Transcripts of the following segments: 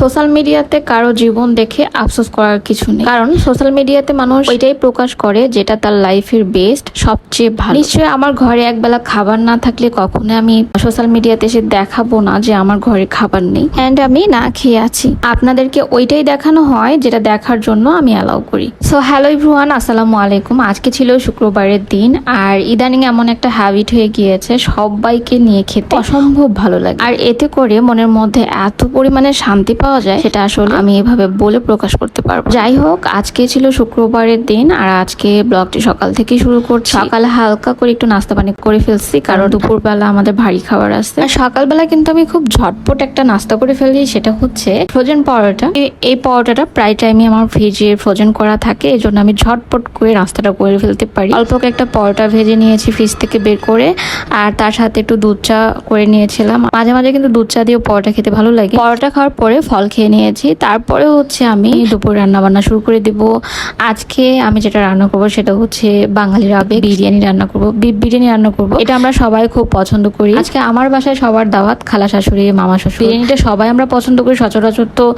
Social মিডিয়াতে কারও জীবন দেখে আফসোস করার কিছু নেই। কারণ সোশ্যাল মিডিয়াতে মানুষ ওইটাই প্রকাশ করে যেটা তার লাইফের বেস্ট সবচেয়ে ভালো। নিশ্চয়ই আমার ঘরে একবেলা খাবার না থাকলে কখনো আমি সোশ্যাল মিডিয়াতে এসে দেখাবো না যে আমার ঘরে খাবার নেই। অ্যান্ড আমি না খেয়ে আছি। আপনাদেরকে ওইটাই দেখানো হয় যেটা দেখার জন্য আমি অ্যালাউ করি। সো হ্যালো ইভ্রুয়ান আসসালামু আলাইকুম। আজকে ছিল শুক্রবারের দিন আর ইদানিং এমন একটা হ্যাবিট হয়ে গিয়েছে, সবাইকে নিয়ে খেতে। অসম্ভব ভালো লাগে। আর এতে করে মনের মধ্যে এত পরিমাণে শান্তি পাওয়া যায়, সেটা আসলে আমি এভাবে বলে প্রকাশ করতে পারব। যাই হোক, আজকে ছিল শুক্রবারের দিন আর আজকে ব্লগটি সকাল থেকে শুরু করছি। সকালে হালকা করে একটু নাস্তা পানি করে ফেলছি, কারণ দুপুরবেলা আমাদের ভারী খাবার আসছে আর সকালবেলা কিন্তু আমি খুব ঝটপট একটা নাস্তা করে ফেলি, সেটা হচ্ছে ফ্রোজেন পরোটা। এই- পরোটাটা প্রায় টাইমে আমার ভেজে ফ্রোজেন করা থাকে এই জন্য আমি ঝটপট করে নাস্তাটা করে ফেলতে পারি। অল্প একটা পরোটা ভেজে নিয়েছি ফ্রিজ থেকে বের করে, আর তার সাথে একটু দুধ চা করে নিয়েছিলাম। মাঝে মাঝে কিন্তু দুধ চা দিয়েও পরোটা খেতে ভালো লাগে। পরোটা খাওয়ার পরে ফল খেয়ে নিয়েছি। তারপরে হচ্ছে আমি দুপুর রান্না বান্না শুরু করে দিব। আজকে আমি যেটা রান্না করব সেটা হচ্ছে বাঙালির আবেগ। বিরিয়ানি রান্না করব। বিরিয়ানি রান্না করব। এটা আমরা সবাই খুব পছন্দ করি। আজকে আমার বাসায় সবার দাওয়াত খালা শাশুড়ি, মামা শ্বশুর। বিরিয়ানিটা সবাই আমরা পছন্দ করি। সচরাচর তো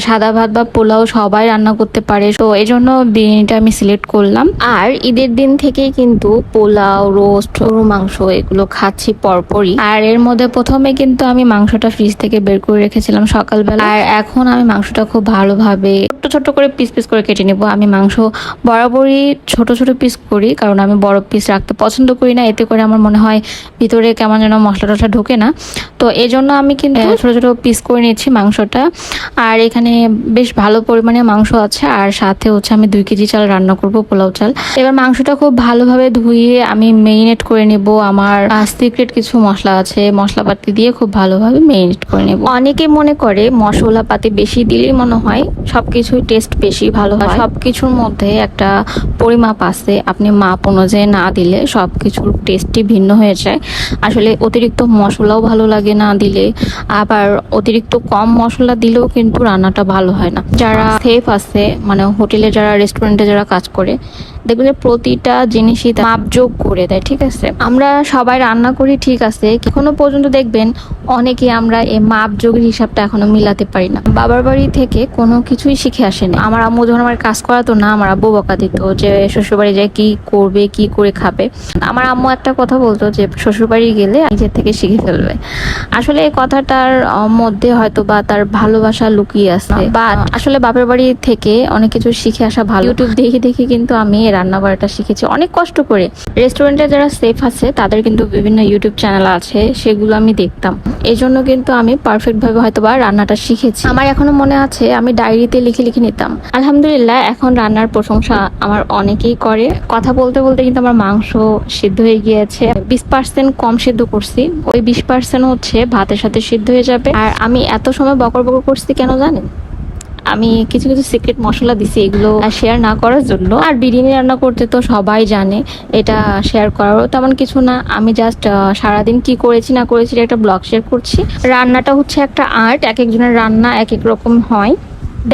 সাদা ভাত বা পোলাও সবাই রান্না করতে পারে। তো এই জন্য বিরিয়ানিটা আমি সিলেক্ট করলাম। আর ঈদের দিন থেকেই কিন্তু পোলাও, রোস্ট গরু মাংস এগুলো খাচ্ছি পরপরই। আর এর মধ্যে প্রথমে কিন্তু আমি মাংসটা ফ্রিজ থেকে বের করে রেখেছিলাম সকালবেলা। আর এখন আমি মাংসটা খুব ভালোভাবে ছোট ছোট করে পিস পিস করে কেটে নেব। আমি মাংস বরাবরই ছোট ছোট পিস করি কারণ আমি বড় পিস রাখতে পছন্দ করি না। এতে করে আমার মনে হয় ভিতরে কেমন যেন মশলা টশলা ঢোকে না। তো এই জন্য আমি কিন্তু ছোট ছোট পিস করে নিচ্ছি মাংসটা। আর এখানে বেশ ভালো পরিমাণে মাংস আছে। আর সাথে হচ্ছে আমি দুই কেজি চাল রান্না করব পোলাও চাল। এবার মাংসটা খুব ভালোভাবে ধুয়ে আমি মেরিনেট করে নেব। আমার সিক্রেট কিছু মশলা আছে। মশলাপাতি দিয়ে খুব ভালোভাবে মেরিনেট করে নেব। অনেকে মনে করে মশলাপাতি বেশি দিলেই মনে হয় সবকিছুই টেস্ট বেশি ভালো হয়। সব কিছুর মধ্যে একটা পরিমাপ আছে। আপনি মাপ অনুযায়ী না দিলে সব কিছুর টেস্টই ভিন্ন হয়ে যায়। আসলে অতিরিক্ত মশলাও ভালো লাগে না দিলে। আবার অতিরিক্ত কম মশলা দিলেও কিন্তু রান্নাটা ভালো হয় না। যারা সেফ আছে মানে হোটেলে যারা রেস্টুরেন্টে যারা কাজ করে দেখবে যে প্রতিটা জিনিসই মাপযোগ করে দেয়, ঠিক আছে? আমরা সবাই রান্না করি, ঠিক আছে? এখনও পর্যন্ত দেখবেন অনেকে আমরা এই মাপযোগের হিসাবটা এখনও মিলাতে পারি না। বাবার বাড়ি থেকে কোনো কিছুই শিখে আসেনি। আমার আম্মু যখন আমার কাজ করাতো না, আমার আব্বু বকা দিত যে, শ্বশুরবাড়ি যায় কি করবে, কি করে খাবে? আমার আম্মু একটা কথা বলতো যে, শ্বশুরবাড়ি গেলে নিজের থেকে শিখে ফেলবে। আসলে এই কথাটার মধ্যে হয়তো বা তার ভালোবাসা লুকিয়ে আছে। বা, আসলে বাপের বাড়ি থেকে অনেক কিছু শিখে আসা ভালো। ইউটিউব দেখে দেখে কিন্তু আমি রান্না করাটা শিখেছি। অনেক কষ্ট করে। রেস্টুরেন্টে যারা সেফ আছে, তাদের কিন্তু বিভিন্ন ইউটিউব চ্যানেল আছে, সেগুলো আমি দেখতাম। এই জন্য কিন্তু আমি পারফেক্ট ভাবে হয়তো বা রান্নাটা শিখেছি। আমার এখনও মনে আছে, আমি ডায়েরিতে লিখে লিখে নিতাম। আলহামদুলিল্লাহ, এখন রান্নার প্রশংসা আমার অনেকেই করে। কথা বলতে বলতে কিন্তু আমার মাংস সিদ্ধ হয়ে গিয়েছে। বিশ পার্সেন্ট কম সিদ্ধ করছি। ওই বিশ পার্সেন্ট হচ্ছে ভাতের সাথে সিদ্ধ হয়ে যাবে। আর আমি এত সময় বকর বকর করছি কেন জানেন? আমি কিছু কিছু সিক্রেট মশলা দিছি এগুলো শেয়ার না করার জন্য। আর বিরিয়ানি রান্না করতে তো সবাই জানে, এটা শেয়ার করারও তেমন কিছু না। আমি জাস্ট সারাদিন কি করেছি না করেছি একটা ব্লগ শেয়ার করছি। রান্নাটা হচ্ছে একটা আর্ট এক একজনের রান্না এক এক রকম হয়।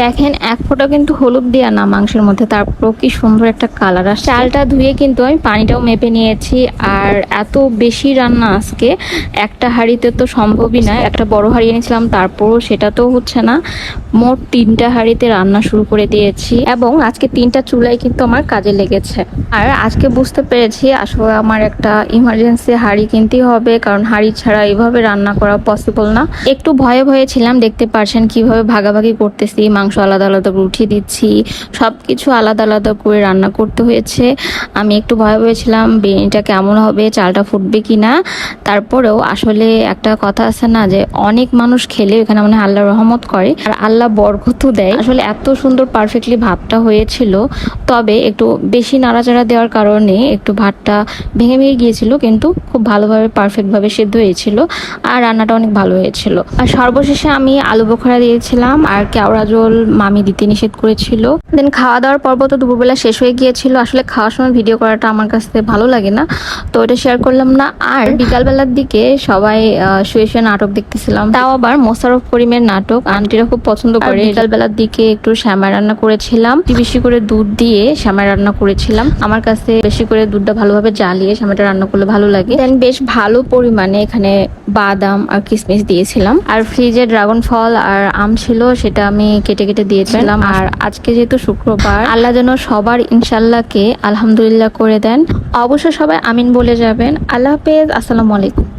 দেখেন, এক ফোঁটা কিন্তু হলুদ দেওয়া না মাংসের মধ্যে তারপর কি সুন্দর একটা কালার আসে চালটা ধুয়ে কিন্তু আমি পানিটাও মেপে নিয়েছি, আর এত বেশি রান্না আজকে, একটা হাঁড়িতে তো সম্ভবই না, একটা বড় হাঁড়ি এনেছিলাম, তারপরও সেটা তো হচ্ছে না। মোট তিনটা হাঁড়িতে রান্না শুরু করে দিয়েছি, এবং আজকে তিনটা চুলাই কিন্তু আমার কাজে লেগেছে। আর আজকে বুঝতে পেরেছি, আসলে আমার একটা ইমার্জেন্সি হাঁড়ি কিনতেই হবে, কারণ হাঁড়ি ছাড়া এইভাবে রান্না করা পসিবল না। একটু ভয়ে ভয়ে ছিলাম, দেখতে পারছেন কীভাবে ভাগাভাগি করতেছি মাংস আলাদা আলাদা করে উঠিয়ে দিচ্ছি। সব কিছু আলাদা আলাদা করে রান্না করতে হয়েছে। আমি একটু ভয়ে ভয়ে ছিলাম বিরিয়ানিটা কেমন হবে, চালটা ফুটবে কি না তারপরেও আসলে একটা কথা আছে না যে, অনেক মানুষ খেলে, এখানে মানে আল্লাহ রহমত করে, আর আল্লাহ বরকত দেয়। আসলে এত সুন্দর পারফেক্টলি ভাতটা হয়েছিল। তবে একটু বেশি নাড়াচাড়া দেওয়ার কারণে একটু ভাতটা ভেঙে ভেঙে গিয়েছিল, কিন্তু খুব ভালোভাবে পারফেক্টভাবে সেদ্ধ হয়েছিল আর রান্নাটা অনেক ভালো হয়েছিল। আর সর্বশেষে আমি আলু বোখরা দিয়েছিলাম আর কেওড়া জল গোসল মামি দিতে নিষেধ করেছিল। দেন খাওয়া দাওয়ার পর্ব তো দুপুরবেলা শেষ হয়ে গিয়েছিল। আসলে খাওয়ার সময় ভিডিও করাটা আমার কাছে ভালো লাগে না। তো এটা শেয়ার করলাম না। আর বিকালবেলার দিকে সবাই শুয়ে শুয়ে নাটক দেখতেছিলাম। তাও আবার মোশাররফ করিমের নাটক। আন্টিরা খুব পছন্দ করে। বিকালবেলার দিকে একটু শ্যামা রান্না করেছিলাম। বেশি করে দুধ দিয়ে শ্যামা রান্না করেছিলাম। আমার কাছে বেশি করে দুধটা ভালোভাবে জ্বালিয়ে শ্যামাটা রান্না করলে ভালো লাগে। দেন বেশ ভালো পরিমাণে এখানে বাদাম আর কিসমিস দিয়েছিলাম। আর ফ্রিজে ড্রাগন ফল আর আম ছিল সেটা আমি কেটে কেটে কেটে দিয়েছিলাম। আর আজকে যেহেতু শুক্রবার, আল্লাহ যেন সবার ইনশাল্লাহকে আলহামদুলিল্লাহ করে দেন। অবশ্য সবাই আমিন বলে যাবেন। আল্লাহ হাফেজ, আসসালামু আলাইকুম।